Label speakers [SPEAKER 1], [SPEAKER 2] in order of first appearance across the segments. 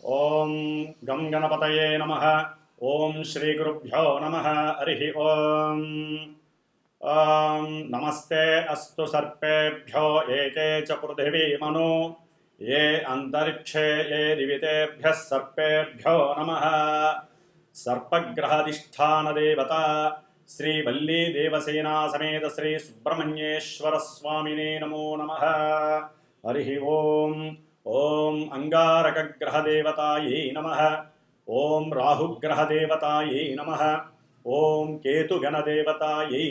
[SPEAKER 1] ఓం గం గణపతయే నమ ఓం శ్రీగురుభ్యో నమ హరి ఓం ఓం నమస్తే అస్తు సర్పేభ్యో ఏకే చ పృథివీమను ఏ అంతరిక్షే ఏ దివితేభ్యः సర్పేభ్యో నమ సర్పగ్రహాధిష్టానదేవత శ్రీ వల్లీ దేవసేనా సమేత శ్రీ సుబ్రహ్మణ్యేశ్వర స్వామినే నమో నమ ఓం ఓం అంగారకగ్రహదేవతాయై నమ. ఓం రాహుగ్రహదేవతాయై నమ. ఓం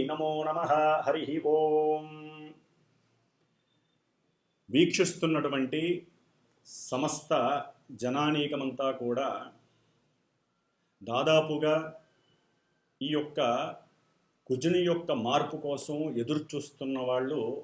[SPEAKER 1] నమో నమ. హరి ఓం. వీక్షిస్తున్నటువంటి సమస్త జనానీకమంతా కూడా దాదాపుగా ఈ యొక్క కుజుని యొక్క మార్పు కోసం ఎదురు చూస్తున్న వాళ్ళు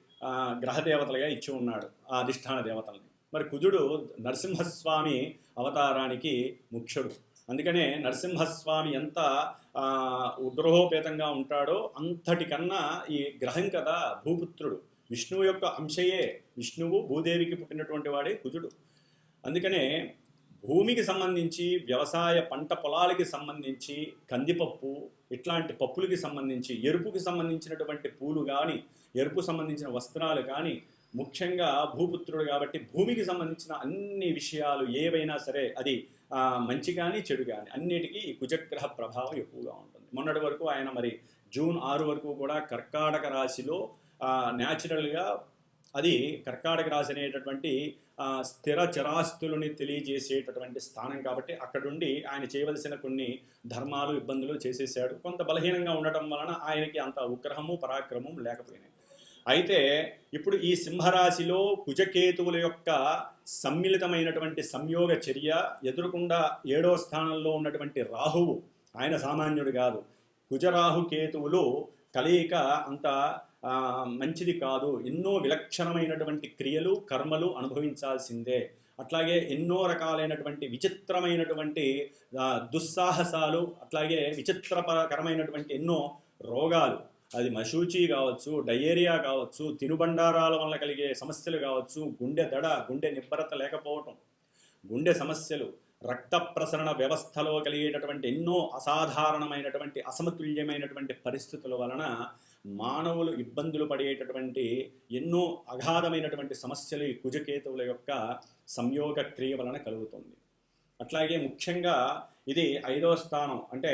[SPEAKER 1] గ్రహదేవతలుగా ఇచ్చి ఉన్నాడు ఆ అధిష్టాన దేవతల్ని. మరి కుజుడు నరసింహస్వామి అవతారానికి ముఖ్యుడు. అందుకనే నరసింహస్వామి ఎంత ఉగ్రహోపేతంగా ఉంటాడో అంతటికన్నా ఈ గ్రహం కదా భూపుత్రుడు. విష్ణువు యొక్క అంశయే. విష్ణువు భూదేవికి పుట్టినటువంటి వాడే కుజుడు. అందుకనే భూమికి సంబంధించి వ్యవసాయ పంట పొలాలకి సంబంధించి కందిపప్పు ఇట్లాంటి పప్పులకి సంబంధించి ఎరుపుకి సంబంధించినటువంటి పూలు కానీ ఎరుపు సంబంధించిన వస్త్రాలు కానీ ముఖ్యంగా భూపుత్రుడు కాబట్టి భూమికి సంబంధించిన అన్ని విషయాలు ఏవైనా సరే అది మంచి కానీ చెడు కానీ అన్నిటికీ ఈ కుజగ్రహ ప్రభావం ఎక్కువగా ఉంటుంది. మొన్నటి వరకు ఆయన మరి జూన్ ఆరు వరకు కూడా కర్కాటక రాశిలో న్యాచురల్గా అది కర్కాటక రాశి అనేటటువంటి స్థిర చరాస్తులని తెలియజేసేటటువంటి స్థానం కాబట్టి అక్కడుండి ఆయన చేయవలసిన కొన్ని ధర్మాలు ఇబ్బందులు చేసేసాడు. కొంత బలహీనంగా ఉండటం వలన ఆయనకి అంత ఉగ్రహము పరాక్రమం లేకపోయినాయి. అయితే ఇప్పుడు ఈ సింహరాశిలో కుజకేతువుల యొక్క సమ్మిళితమైనటువంటి సంయోగ చర్య ఎదురుకుండా ఏడో స్థానంలో ఉన్నటువంటి రాహువు ఆయన సామాన్యుడు కాదు. కుజరాహు కేతువులు కలయిక అంత మంచిది కాదు. ఎన్నో విలక్షణమైనటువంటి క్రియలు కర్మలు అనుభవించాల్సిందే. అట్లాగే ఎన్నో రకాలైనటువంటి విచిత్రమైనటువంటి దుస్సాహసాలు అట్లాగే విచిత్రకరమైనటువంటి ఎన్నో రోగాలు. అది మశూచి కావచ్చు డయేరియా కావచ్చు తినుబండారాల వల్ల కలిగే సమస్యలు కావచ్చు గుండె దడ గుండె నిబ్బరత లేకపోవటం గుండె సమస్యలు రక్త ప్రసరణ వ్యవస్థలో కలిగేటటువంటి ఎన్నో అసాధారణమైనటువంటి అసమతుల్యమైనటువంటి పరిస్థితుల వలన మానవులు ఇబ్బందులు పడేటటువంటి ఎన్నో అగాధమైనటువంటి సమస్యలు ఈ కుజకేతువుల యొక్క సంయోగ క్రియ వలన కలుగుతుంది. అట్లాగే ముఖ్యంగా ఇది ఐదో స్థానం. అంటే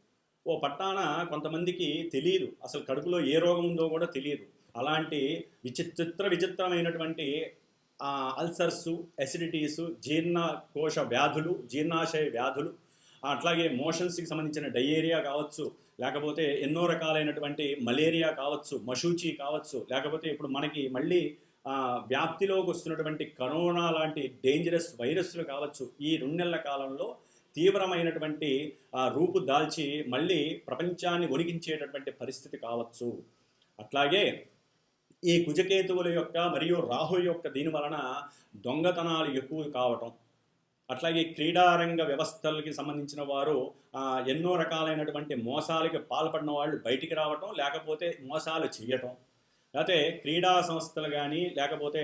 [SPEAKER 1] ఓ పట్టాన కొంతమందికి తెలియదు అసలు కడుపులో ఏ రోగం ఉందో కూడా తెలియదు అలాంటి విచిత్ర విచిత్రమైనటువంటి అల్సర్స్ ఎసిడిటీస్ జీర్ణకోశ వ్యాధులు జీర్ణాశయ వ్యాధులు అట్లాగే మోషన్స్కి సంబంధించిన డయేరియా కావచ్చు లేకపోతే ఎన్నో రకాలైనటువంటి మలేరియా కావచ్చు మషూచి కావచ్చు లేకపోతే ఇప్పుడు మనకి మళ్ళీ వ్యాప్తిలోకి వస్తున్నటువంటి కరోనా లాంటి డేంజరస్ వైరస్లు కావచ్చు ఈ రెండు నెలల కాలంలో తీవ్రమైనటువంటి ఆ, రూపు దాల్చి మళ్ళీ ప్రపంచాన్ని వణికించేటటువంటి పరిస్థితి కావచ్చు. అట్లాగే ఈ కుజకేతువుల యొక్క మరియు రాహు యొక్క దీని వలన దొంగతనాలు ఎక్కువ కావటం. అట్లాగే క్రీడారంగ వ్యవస్థలకి సంబంధించిన వారు ఎన్నో రకాలైనటువంటి మోసాలకి పాల్పడిన వాళ్ళు బయటికి రావటం లేకపోతే మోసాలు చేయటం. లేకపోతే క్రీడా సంస్థలు కానీ లేకపోతే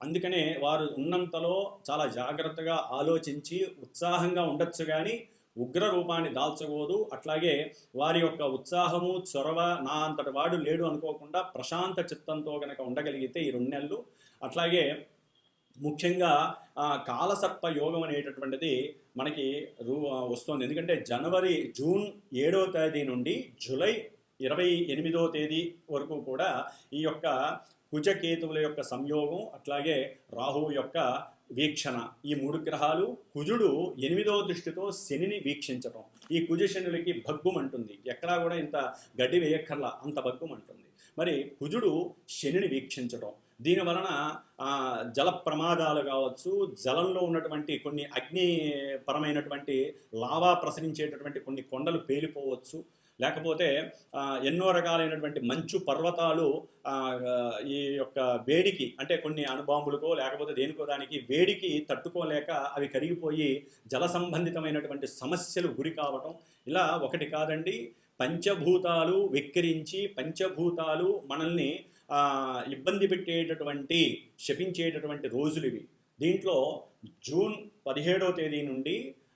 [SPEAKER 1] అందుకనే వారు ఉన్నంతలో చాలా జాగ్రత్తగా ఆలోచించి ఉత్సాహంగా ఉండొచ్చు కానీ ఉగ్ర రూపాన్ని దాల్చకూడదు. అట్లాగే వారి యొక్క ఉత్సాహము చొరవ నా అంతటి వాడు లేడు అనుకోకుండా ప్రశాంత చిత్తంతో కనుక ఉండగలిగితే ఈ రెండు నెలలు. అట్లాగే ముఖ్యంగా కాలసర్ప యోగం అనేటటువంటిది మనకి రూ వస్తుంది. ఎందుకంటే జనవరి జూన్ ఏడో తేదీ నుండి జూలై ఇరవై ఎనిమిదో తేదీ వరకు కూడా ఈ యొక్క కుజకేతువుల యొక్క సంయోగం అట్లాగే రాహువు యొక్క వీక్షణ. ఈ మూడు గ్రహాలు కుజుడు ఎనిమిదో దృష్టితో శనిని వీక్షించటం. ఈ కుజ శనులకి భగ్గుమంటుంది ఎక్కడా కూడా ఇంత గడ్డి వేయక్కర్లా అంత భగ్గుమంటుంది మరి కుజుడు శనిని వీక్షించటం. దీని వలన జల ప్రమాదాలు కావచ్చు జలంలో ఉన్నటువంటి కొన్ని అగ్నిపరమైనటువంటి లావా ప్రసరించేటటువంటి కొన్ని కొండలు పేలిపోవచ్చు. లేకపోతే ఎన్నో రకాలైనటువంటి మంచు పర్వతాలు ఈ యొక్క వేడికి అంటే కొన్ని అణుబాంబులకో లేకపోతే దేనికో దానికి వేడికి తట్టుకోలేక అవి కరిగిపోయి జల సంబంధితమైనటువంటి సమస్యలు గురి కావటం. ఇలా ఒకటి కాదండి. పంచభూతాలు వెక్కిరించి పంచభూతాలు మనల్ని ఇబ్బంది పెట్టేటటువంటి శపించేటటువంటి రోజులు ఇవి. దీంట్లో జూన్ పదిహేడవ తేదీ నుండి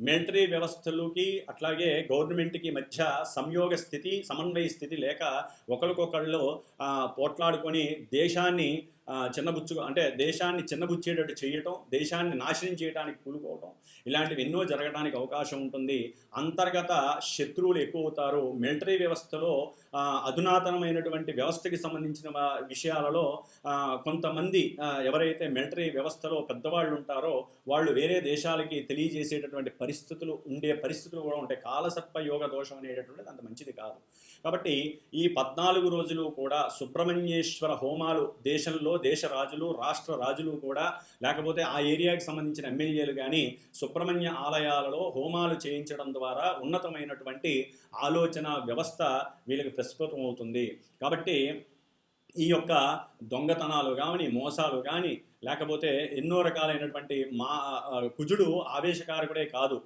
[SPEAKER 1] మిలిటరీ వ్యవస్థలకి అట్లాగే గవర్నమెంట్కి మధ్య సంయోగ స్థితి సమన్వయ స్థితి లేక ఒకరికొకళ్ళు పోట్లాడుకొని దేశాన్ని చిన్నబుచ్చు అంటే దేశాన్ని చిన్నబుచ్చేటట్టు చేయటం దేశాన్ని నాశనం చేయడానికి కూలుకోవటం ఇలాంటివి ఎన్నో జరగడానికి అవకాశం ఉంటుంది. అంతర్గత శత్రువులు ఎక్కువ అవుతారు మిలిటరీ వ్యవస్థలో అధునాతనమైనటువంటి వ్యవస్థకి సంబంధించిన విషయాలలో కొంతమంది ఎవరైతే మిలిటరీ వ్యవస్థలో పెద్దవాళ్ళు ఉంటారో వాళ్ళు వేరే దేశాలకి తెలియజేసేటటువంటి పరిస్థితులు ఉండే పరిస్థితులు కూడా ఉంటాయి. కాలసర్ప యోగ దోషం అనేటటువంటిది అంత మంచిది కాదు. కాబట్టి ఈ పద్నాలుగు రోజులు కూడా సుబ్రహ్మణ్యేశ్వర హోమాలు దేశంలో దేశ రాజులు రాష్ట్ర రాజులు కూడా లేకపోతే ఆ ఏరియాకి సంబంధించిన ఎమ్మెల్యేలు కానీ సుబ్రహ్మణ్య ఆలయాలలో హోమాలు చేయించడం ద్వారా ఉన్నతమైనటువంటి ఆలోచన వ్యవస్థ వీళ్ళకి ప్రస్ఫుటం అవుతుంది. కాబట్టి ఈ యొక్క దొంగతనాలు కానీ మోసాలు కానీ లేకపోతే ఎన్నో రకాలైనటువంటి మా కుజుడు ఆవేశకారకుడే కాదు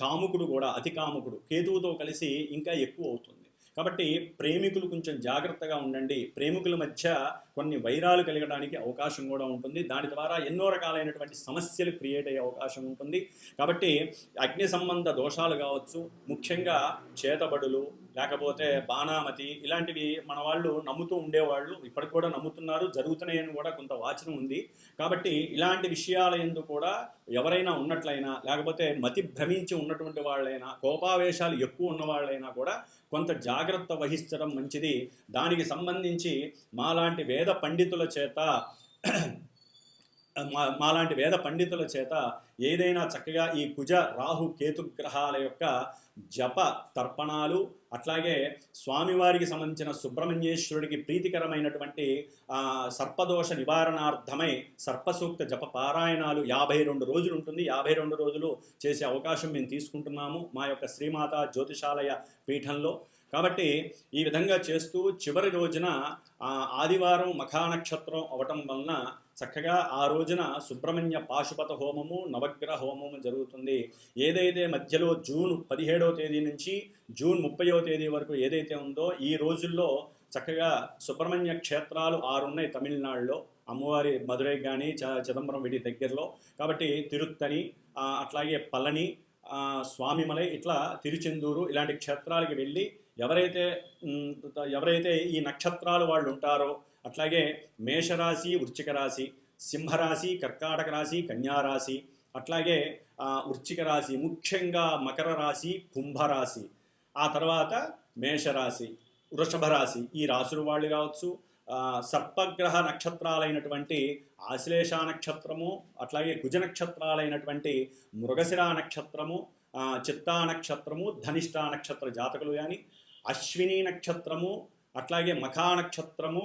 [SPEAKER 1] కాముకుడు కూడా అతి కాముకుడు కేతువుతో కలిసి ఇంకా ఎక్కువ అవుతుంది. కాబట్టి ప్రేమికులు కొంచెం జాగ్రత్తగా ఉండండి. ప్రేమికుల మధ్య కొన్ని వైరాలు కలగడానికి అవకాశం కూడా ఉంటుంది. దాని ద్వారా ఎన్నో రకాలైనటువంటి సమస్యలు క్రియేట్ అయ్యే అవకాశం ఉంటుంది. కాబట్టి అగ్ని సంబంధ దోషాలు కావచ్చు ముఖ్యంగా చేతబడులు లేకపోతే బాణామతి ఇలాంటివి మన వాళ్ళు నమ్ముతూ ఉండేవాళ్ళు ఇప్పటికి కూడా నమ్ముతున్నారు జరుగుతున్నాయని కూడా కొంత వాచనం ఉంది. కాబట్టి ఇలాంటి విషయాల ఎందు కూడా ఎవరైనా ఉన్నట్లయినా లేకపోతే మతి భ్రమించి ఉన్నటువంటి వాళ్ళైనా కోపావేశాలు ఎక్కువ ఉన్నవాళ్ళైనా కూడా కొంత జాగ్రత్త వహించడం మంచిది. దానికి సంబంధించి మాలాంటి వేద పండితుల చేత మా మాలాంటి వేద పండితుల చేత ఏదైనా చక్కగా ఈ కుజ రాహు కేతు గ్రహాల యొక్క జప తర్పణాలు అట్లాగే స్వామివారికి సంబంధించిన సుబ్రహ్మణ్యేశ్వరుడికి ప్రీతికరమైనటువంటి సర్పదోష నివారణార్థమై సర్పసూక్త జప పారాయణాలు యాభై రెండు రోజులు ఉంటుంది. యాభై రెండు రోజులు చేసే అవకాశం మేము తీసుకుంటున్నాము మా యొక్క శ్రీమాత జ్యోతిషాలయ పీఠంలో. కాబట్టి ఈ విధంగా చేస్తూ చివరి రోజున ఆదివారం మఖానక్షత్రం అవటం వలన చక్కగా ఆ రోజున సుబ్రహ్మణ్య పాశుపత హోమము నవగ్రహ హోమము జరుగుతుంది. ఏదైతే మధ్యలో జూన్ పదిహేడవ తేదీ నుంచి జూన్ ముప్పైవ తేదీ వరకు ఏదైతే ఉందో ఈ రోజుల్లో చక్కగా సుబ్రహ్మణ్య క్షేత్రాలు ఆరున్నాయి తమిళనాడులో. అమ్మవారి మధురై కానీ చ చిదంబరం వీటి దగ్గరలో. కాబట్టి తిరుత్తని అట్లాగే పళని స్వామిమలై ఇట్లా తిరుచెందూరు ఇలాంటి క్షేత్రాలకి వెళ్ళి ఎవరైతే ఎవరైతే ఈ నక్షత్రాలు వాళ్ళు ఉంటారో అట్లాగే మేషరాశి వృశ్చిక రాశి సింహరాశి కర్కాటక రాశి కన్యారాశి అట్లాగే వృశ్చిక రాశి ముఖ్యంగా మకర రాశి కుంభరాశి ఆ తర్వాత మేషరాశి వృషభ రాశి ఈ రాశుల వాళ్ళు కావచ్చు సర్పగ్రహ నక్షత్రాలైనటువంటి ఆశ్లేష నక్షత్రము అట్లాగే కుజ నక్షత్రాలైనటువంటి మృగశిర నక్షత్రము చిత్తా నక్షత్రము ధనిష్ట నక్షత్ర జాతకులు కానీ అశ్విని నక్షత్రము అట్లాగే మఖా నక్షత్రము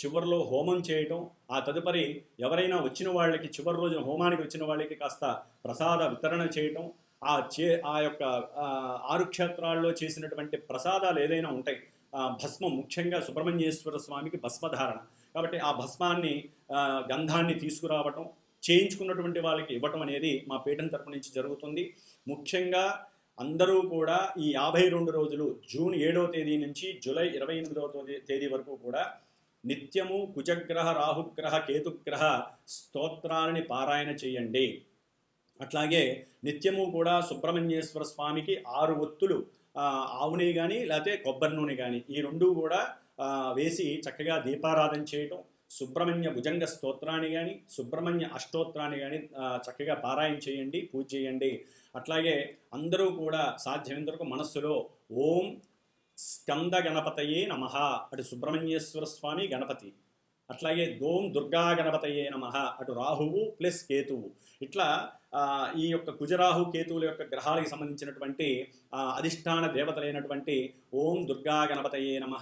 [SPEAKER 1] చివరిలో హోమం చేయటం ఆ తదుపరి ఎవరైనా వచ్చిన వాళ్ళకి చివరి రోజున హోమానికి వచ్చిన వాళ్ళకి కాస్త ప్రసాద వితరణ చేయటం ఆ చే ఆ యొక్క ఆరు క్షేత్రాల్లో చేసినటువంటి ప్రసాదాలు ఏదైనా ఉంటాయి ఆ, భస్మం ముఖ్యంగా సుబ్రహ్మణ్యేశ్వర స్వామికి భస్మధారణ. కాబట్టి ఆ భస్మాన్ని గంధాన్ని తీసుకురావటం చేయించుకున్నటువంటి వాళ్ళకి ఇవ్వటం అనేది మా పీఠం తరపు నుంచి జరుగుతుంది. ముఖ్యంగా అందరూ కూడా ఈ యాభై రెండు రోజులు జూన్ ఏడవ తేదీ నుంచి జూలై ఇరవై ఎనిమిదవ తేదీ- తేదీ వరకు కూడా నిత్యము కుజగ్రహ రాహుగ్రహ కేతుగ్రహ స్తోత్రాలని పారాయణ చేయండి. అట్లాగే నిత్యము కూడా సుబ్రహ్మణ్యేశ్వర స్వామికి ఆరు ఒత్తులు ఆవుని ఆవు నెయ్యి కానీ లేకపోతే కొబ్బరి నూనె కానీ ఈ రెండు కూడా వేసి చక్కగా దీపారాధన చేయటం సుబ్రహ్మణ్య భుజంగ స్తోత్రాన్ని కానీ సుబ్రహ్మణ్య అష్టోత్రాన్ని కానీ చక్కగా పారాయణ చేయండి పూజ చేయండి. అట్లాగే అందరూ కూడా సాధ్యమైనంత వరకు మనస్సులో ఓం స్కంద గణపతయే నమ అటు సుబ్రహ్మణ్యేశ్వర స్వామి గణపతి అట్లాగే దోం దుర్గా గణపతయే నమ అటు రాహువు ప్లస్ కేతువు. ఇట్లా ఈ యొక్క కుజరాహు కేతువుల యొక్క గ్రహాలకు సంబంధించినటువంటి అధిష్టాన దేవతలైనటువంటి ఓం దుర్గా గణపతయే నమ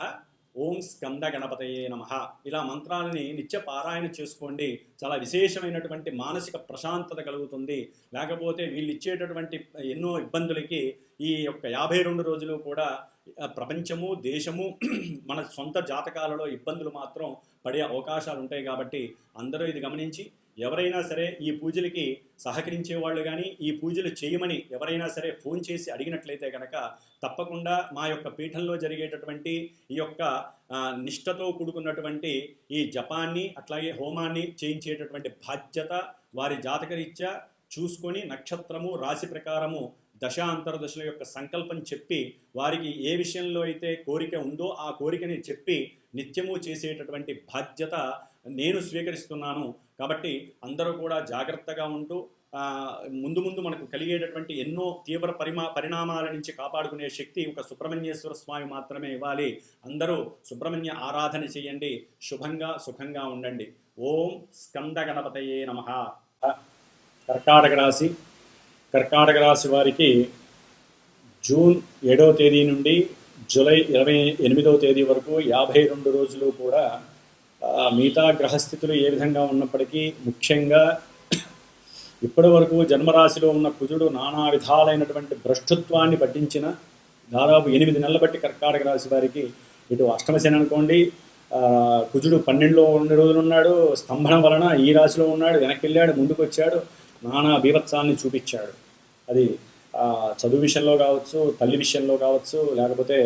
[SPEAKER 1] ఓం స్కంద గణపతయే నమ. ఇలా మంత్రాలని నిత్య పారాయణ చేసుకోండి. చాలా విశేషమైనటువంటి మానసిక ప్రశాంతత కలుగుతుంది. లేకపోతే వీళ్ళు ఇచ్చేటటువంటి ఎన్నో ఇబ్బందులకి ఈ యొక్క యాభై రెండు రోజులు కూడా ప్రపంచము దేశము మన సొంత జాతకాలలో ఇబ్బందులు మాత్రం పడే అవకాశాలు ఉంటాయి కాబట్టి అందరూ ఇది గమనించి ఎవరైనా సరే ఈ పూజలకి సహకరించే వాళ్ళు కానీ ఈ పూజలు చేయమని ఎవరైనా సరే ఫోన్ చేసి అడిగినట్లయితే కనుక తప్పకుండా మా యొక్క పీఠంలో జరిగేటటువంటి ఈ యొక్క నిష్టతో నిష్ఠతో కూడుకున్నటువంటి ఈ జపాన్ని అట్లాగే హోమాన్ని చేయించేటటువంటి బాధ్యత వారి జాతకరీత్యా చూసుకొని నక్షత్రము రాశి ప్రకారము దశ అంతర్దశల యొక్క సంకల్పం చెప్పి వారికి ఏ విషయంలో అయితే కోరిక ఉందో ఆ కోరికని చెప్పి నిత్యము చేసేటటువంటి బాధ్యత నేను స్వీకరిస్తున్నాను. కాబట్టి అందరూ కూడా జాగ్రత్తగా ఉంటూ ముందు ముందు మనకు కలిగేటటువంటి ఎన్నో తీవ్ర పరిమా పరిణామాల నుంచి కాపాడుకునే శక్తి ఒక సుబ్రహ్మణ్యేశ్వర స్వామి మాత్రమే ఇవ్వాలి. అందరూ సుబ్రహ్మణ్య ఆరాధన చేయండి. శుభంగా సుఖంగా ఉండండి. ఓం స్కంద గణపతయే నమ. కర్కాటక రాశి. కర్కాటక రాశి వారికి జూన్ ఏడవ తేదీ నుండి జూలై ఇరవై ఎనిమిదవ తేదీ వరకు యాభై రెండు రోజులు కూడా మిగతా గ్రహస్థితులు ఏ విధంగా ఉన్నప్పటికీ ముఖ్యంగా ఇప్పటి వరకు జన్మరాశిలో ఉన్న కుజుడు నానా విధాలైనటువంటి భ్రష్టత్వాన్ని పట్టించిన దాదాపు ఎనిమిది నెలల బట్టి కర్కాటక రాశి వారికి ఇటు అష్టమశని అనుకోండి కుజుడు పన్నెండులో ఉన్న రోజులు ఉన్నాడు స్తంభన వలన ఈ రాశిలో ఉన్నాడు వెనక్కి వెళ్ళాడు ముందుకు వచ్చాడు నానా బీభత్సాన్ని చూపించాడు. అది చదువు విషయంలో కావచ్చు తల్లి విషయంలో కావచ్చు లేకపోతే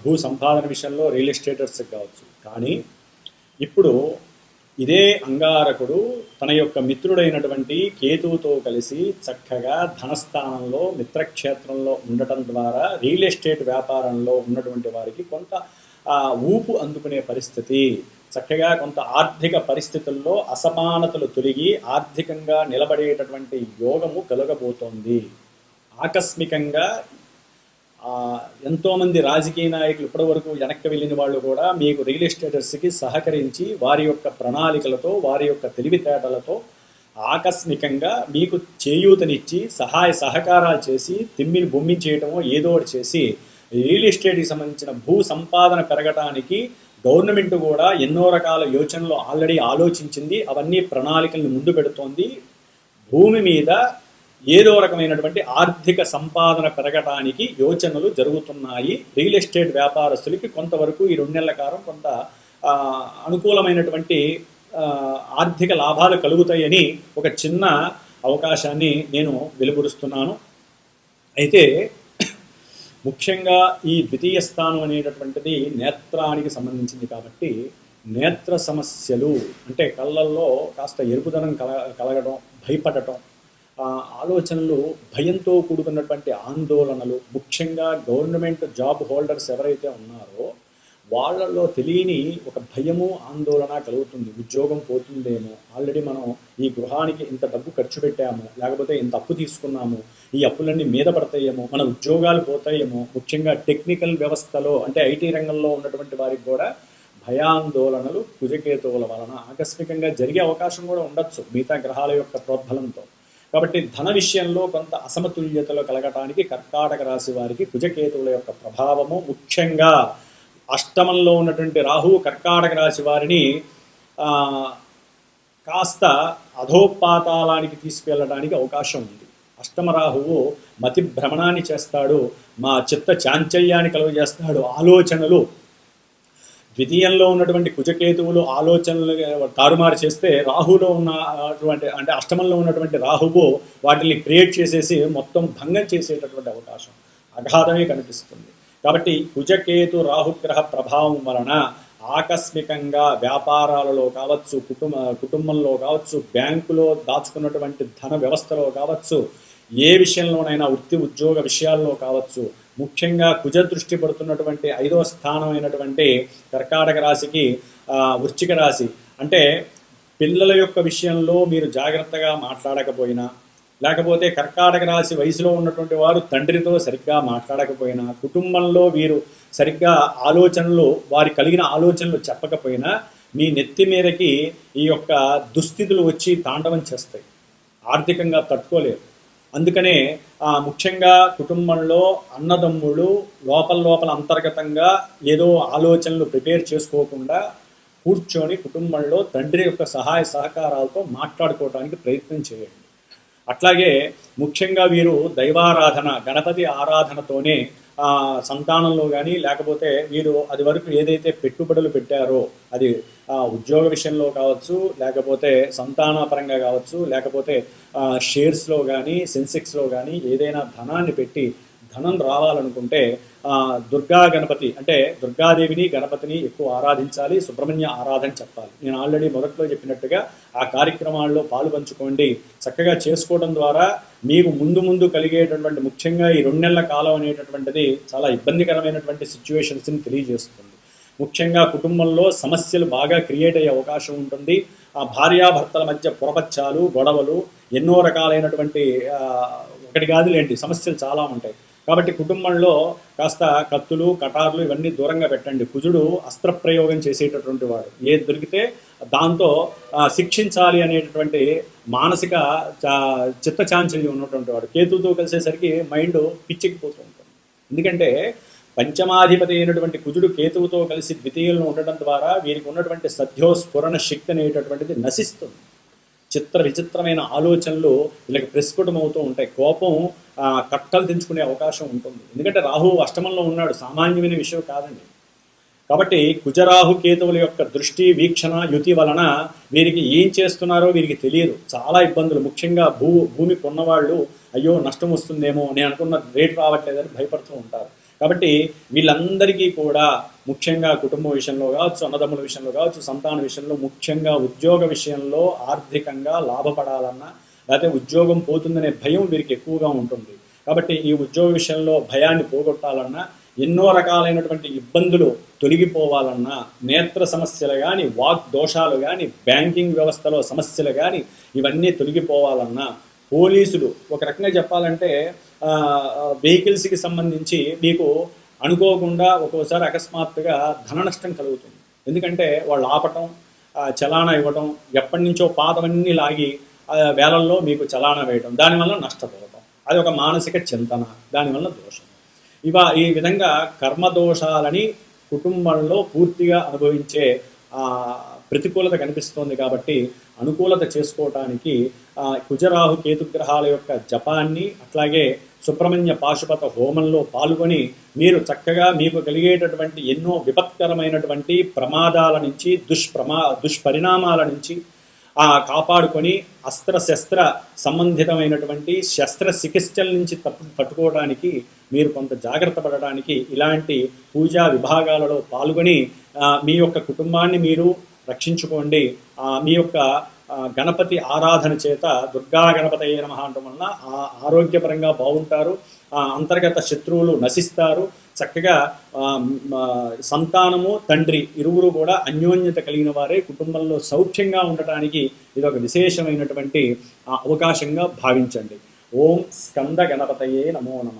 [SPEAKER 1] భూ సంపాదన విషయంలో రియల్ ఎస్టేటర్స్కి కావచ్చు. కానీ ఇప్పుడు ఇదే అంగారకుడు తన యొక్క మిత్రుడైనటువంటి కేతువుతో కలిసి చక్కగా ధనస్థానంలో మిత్రక్షేత్రంలో ఉండటం ద్వారా రియల్ ఎస్టేట్ వ్యాపారంలో ఉన్నటువంటి వారికి కొంత ఊపు అందుకునే పరిస్థితి. చక్కగా కొంత ఆర్థిక పరిస్థితుల్లో అసమానతలు తొలగి ఆర్థికంగా నిలబడేటటువంటి యోగము కలగబోతోంది. ఆకస్మికంగా ఎంతోమంది రాజకీయ నాయకులు ఇప్పటివరకు వెనక్కి వెళ్ళిన వాళ్ళు కూడా మీకు రియల్ ఎస్టేటర్స్కి సహకరించి వారి యొక్క ప్రణాళికలతో వారి యొక్క తెలివితేటలతో ఆకస్మికంగా మీకు చేయూతనిచ్చి సహాయ సహకారాలు చేసి తిమ్మిని బొమ్మించేయటమో ఏదో ఒకటి చేసి రియల్ ఎస్టేట్కి సంబంధించిన భూ సంపాదన పెరగటానికి గవర్నమెంట్ కూడా ఎన్నో రకాల యోచనలు ఆల్రెడీ ఆలోచించింది. అవన్నీ ప్రణాళికలను ముందు పెడుతోంది. భూమి మీద ఏదో రకమైనటువంటి ఆర్థిక సంపాదన పెరగటానికి యోచనలు జరుగుతున్నాయి. రియల్ ఎస్టేట్ వ్యాపారస్తులకి కొంతవరకు ఈ రెండు నెలల కాలం కొంత అనుకూలమైనటువంటి ఆర్థిక లాభాలు కలుగుతాయని ఒక చిన్న అవకాశాన్ని నేను వెలువరుస్తున్నాను. అయితే ముఖ్యంగా ఈ ద్వితీయ స్థానం అనేటటువంటిది నేత్రానికి సంబంధించింది కాబట్టి నేత్ర సమస్యలు అంటే కళ్ళల్లో కాస్త ఎరుపుదనం కల కలగడం భయపడటం ఆలోచనలు భయంతో కూడుకున్నటువంటి ఆందోళనలు ముఖ్యంగా గవర్నమెంట్ జాబ్ హోల్డర్స్ ఎవరైతే ఉన్నారో వాళ్ళల్లో తెలియని ఒక భయము ఆందోళన కలుగుతుంది. ఉద్యోగం పోతుందేమో ఆల్రెడీ మనం ఈ గృహానికి ఇంత డబ్బు ఖర్చు పెట్టాము లేకపోతే ఇంత అప్పు తీసుకున్నాము ఈ అప్పులన్నీ మీద పడతాయేమో మన ఉద్యోగాలు పోతాయేమో ముఖ్యంగా టెక్నికల్ వ్యవస్థలో అంటే ఐటీ రంగంలో ఉన్నటువంటి వారికి కూడా భయాందోళనలు కుజకేతువుల వలన ఆకస్మికంగా జరిగే అవకాశం కూడా ఉండొచ్చు మిగతా గ్రహాల యొక్క ప్రోద్బలంతో. కాబట్టి ధన విషయంలో కొంత అసమతుల్యతలు కలగటానికి కర్కాటక రాశి వారికి కుజకేతువుల యొక్క ప్రభావము ముఖ్యంగా అష్టమంలో ఉన్నటువంటి రాహువు కర్కాటక రాశి వారిని కాస్త అధోపాతాళానికి తీసుకెళ్ళడానికి అవకాశం ఉంది. అష్టమ రాహువు మతి భ్రమణాన్ని చేస్తాడు మా చిత్త చాంచల్యాన్ని కలుగజేస్తాడు ఆలోచనలు ద్వితీయంలో ఉన్నటువంటి కుజకేతువులు ఆలోచనలు తారుమారు చేస్తే రాహులో ఉన్న అటువంటి అంటే అష్టమంలో ఉన్నటువంటి రాహువు వాటిని క్రియేట్ చేసేసి మొత్తం భంగం చేసేటటువంటి అవకాశం అఘాధమే కనిపిస్తుంది. కాబట్టి కుజకేతు రాహుగ్రహ ప్రభావం వలన ఆకస్మికంగా వ్యాపారాలలో కావచ్చు కుటుంబ కుటుంబంలో కావచ్చు బ్యాంకులో దాచుకున్నటువంటి ధన వ్యవస్థలో కావచ్చు ఏ విషయంలోనైనా వృత్తి ఉద్యోగ విషయాల్లో కావచ్చు ముఖ్యంగా కుజ దృష్టి పడుతున్నటువంటి ఐదవ స్థానం అయినటువంటి కర్కాటక రాశికి వృశ్చిక రాశి. అంటే పిల్లల యొక్క విషయంలో మీరు జాగ్రత్తగా మాట్లాడకపోయినా లేకపోతే కర్కాటక రాశి వయసులో ఉన్నటువంటి వారు తండ్రితో సరిగ్గా మాట్లాడకపోయినా కుటుంబంలో వీరు సరిగ్గా ఆలోచనలు వారి కలిగిన ఆలోచనలు చెప్పకపోయినా మీ నెత్తి మీదకి ఈ యొక్క దుస్థితులు వచ్చి తాండవం చేస్తాయి. ఆర్థికంగా తట్టుకోలేరు. అందుకనే ఆ, ముఖ్యంగా కుటుంబంలో అన్నదమ్ములు లోపల లోపల అంతర్గతంగా ఏదో ఆలోచనలు ప్రిపేర్ చేసుకోకుండా కూర్చొని కుటుంబంలో తండ్రి యొక్క సహాయ సహకారాలతో మాట్లాడుకోవడానికి ప్రయత్నం చేయండి. అట్లాగే ముఖ్యంగా వీరు దైవారాధన గణపతి ఆరాధనతోనే సంతానంలో కానీ లేకపోతే మీరు అది వరకు ఏదైతే పెట్టుబడులు పెట్టారో అది ఉద్యోగ విషయంలో కావచ్చు లేకపోతే సంతానపరంగా కావచ్చు లేకపోతే షేర్స్లో కానీ సెన్సెక్స్లో కానీ ఏదైనా ధనాన్ని పెట్టి ధనం రావాలనుకుంటే దుర్గా గణపతి అంటే దుర్గాదేవిని గణపతిని ఎక్కువ ఆరాధించాలి సుబ్రహ్మణ్య ఆరాధన చెప్పాలి. నేను ఆల్రెడీ మొదట్లో చెప్పినట్టుగా ఆ కార్యక్రమాల్లో పాలు పంచుకోండి చక్కగా చేసుకోవడం ద్వారా మీకు ముందు ముందు కలిగేటటువంటి ముఖ్యంగా ఈ రెండు నెలల కాలం అనేటటువంటిది చాలా ఇబ్బందికరమైనటువంటి సిచ్యువేషన్స్ని తెలియజేస్తుంది. ముఖ్యంగా కుటుంబంలో సమస్యలు బాగా క్రియేట్ అయ్యే అవకాశం ఉంటుంది. ఆ భార్యాభర్తల మధ్య పొరపచ్చాలు గొడవలు ఎన్నో రకాలైనటువంటి ఒకటి కాదులేంటి సమస్యలు చాలా ఉంటాయి. కాబట్టి కుటుంబంలో కాస్త కత్తులు కటార్లు ఇవన్నీ దూరంగా పెట్టండి. కుజుడు అస్త్రప్రయోగం చేసేటటువంటి వాడు. ఏది దొరికితే దాంతో శిక్షించాలి అనేటటువంటి మానసిక చా- చిత్తచాంచల్యం ఉన్నటువంటి వాడు. కేతువుతో కలిసేసరికి మైండ్ పిచ్చెక్కిపోతూ ఉంటుంది. ఎందుకంటే పంచమాధిపతి అయినటువంటి కుజుడు కేతువుతో కలిసి ద్వితీయంలో ఉండటం ద్వారా వీరికి ఉన్నటువంటి సద్యోస్ఫురణ శక్తి అనేటటువంటిది నశిస్తుంది. చిత్ర విచిత్రమైన ఆలోచనలు వీళ్ళకి ప్రస్ఫుటమవుతూ ఉంటాయి. కోపం కట్టలు తెంచుకునే అవకాశం ఉంటుంది. ఎందుకంటే రాహు అష్టమంలో ఉన్నాడు. సామాన్యమైన విషయం కాదండి. కాబట్టి కుజరాహు కేతువుల యొక్క దృష్టి వీక్షణ యుతి వలన వీరికి ఏం చేస్తున్నారో వీరికి తెలియదు. చాలా ఇబ్బందులు. ముఖ్యంగా భూ భూమి కొన్నవాళ్ళు అయ్యో నష్టం వస్తుందేమో నేను అనుకున్న రేటు రావట్లేదని భయపడుతూ ఉంటారు. కాబట్టి వీళ్ళందరికీ కూడా ముఖ్యంగా కుటుంబ విషయంలో కావచ్చు అన్నదమ్ముల విషయంలో కావచ్చు సంతాన విషయంలో ముఖ్యంగా ఉద్యోగ విషయంలో ఆర్థికంగా లాభపడాలన్నా లేకపోతే ఉద్యోగం పోతుందనే భయం వీరికి ఎక్కువగా ఉంటుంది. కాబట్టి ఈ ఉద్యోగ విషయంలో భయాన్ని పోగొట్టాలన్నా ఎన్నో రకాలైనటువంటి ఇబ్బందులు తొలగిపోవాలన్నా నేత్ర సమస్యలు కానీ వాక్ దోషాలు కానీ బ్యాంకింగ్ వ్యవస్థలో సమస్యలు కానీ ఇవన్నీ తొలగిపోవాలన్నా పోలీసులు ఒక రకంగా చెప్పాలంటే వెహికల్స్కి సంబంధించి మీకు అనుకోకుండా ఒక్కోసారి అకస్మాత్తుగా ధన నష్టం కలుగుతుంది. ఎందుకంటే వాళ్ళు ఆపటం చలానా ఇవ్వటం ఎప్పటి నుంచో పాతవన్నీ లాగి వేలల్లో మీకు చలానా వేయటం దానివల్ల నష్టపోవటం. అది ఒక మానసిక చింతన దానివల్ల దోషం. ఇవ ఈ విధంగా కర్మదోషాలని కుటుంబంలో పూర్తిగా అనుభవించే ప్రతికూలత కనిపిస్తోంది కాబట్టి అనుకూలత చేసుకోవటానికి కుజరాహు కేతుగ్రహాల యొక్క జపాన్ని అట్లాగే సుబ్రహ్మణ్య పాశుపత హోమంలో పాల్గొని మీరు చక్కగా మీకు కలిగేటటువంటి ఎన్నో విపత్కరమైనటువంటి ప్రమాదాల నుంచి దుష్ప్రమా దుష్పరిణామాల నుంచి ఆ కాపాడుకొని అస్త్ర శస్త్ర సంబంధితమైనటువంటి శస్త్ర చికిత్సల నుంచి తప్పు పట్టుకోవడానికి మీరు కొంత జాగ్రత్త పడడానికి ఇలాంటి పూజా విభాగాలలో పాల్గొని మీ యొక్క కుటుంబాన్ని మీరు రక్షించుకోండి. మీ యొక్క గణపతి ఆరాధన చేత దుర్గా గణపతి నమ అంటం వలన ఆరోగ్యపరంగా బాగుంటారు. ఆ, అంతర్గత శత్రువులు నశిస్తారు. చక్కగా సంతానము తండ్రి ఇరువురు కూడా అన్యోన్యత కలిగిన వారే కుటుంబంలో సౌఖ్యంగా ఉండటానికి ఇది ఒక విశేషమైనటువంటి అవకాశంగా భావించండి. ఓం స్కంద గణపతయే నమో నమ.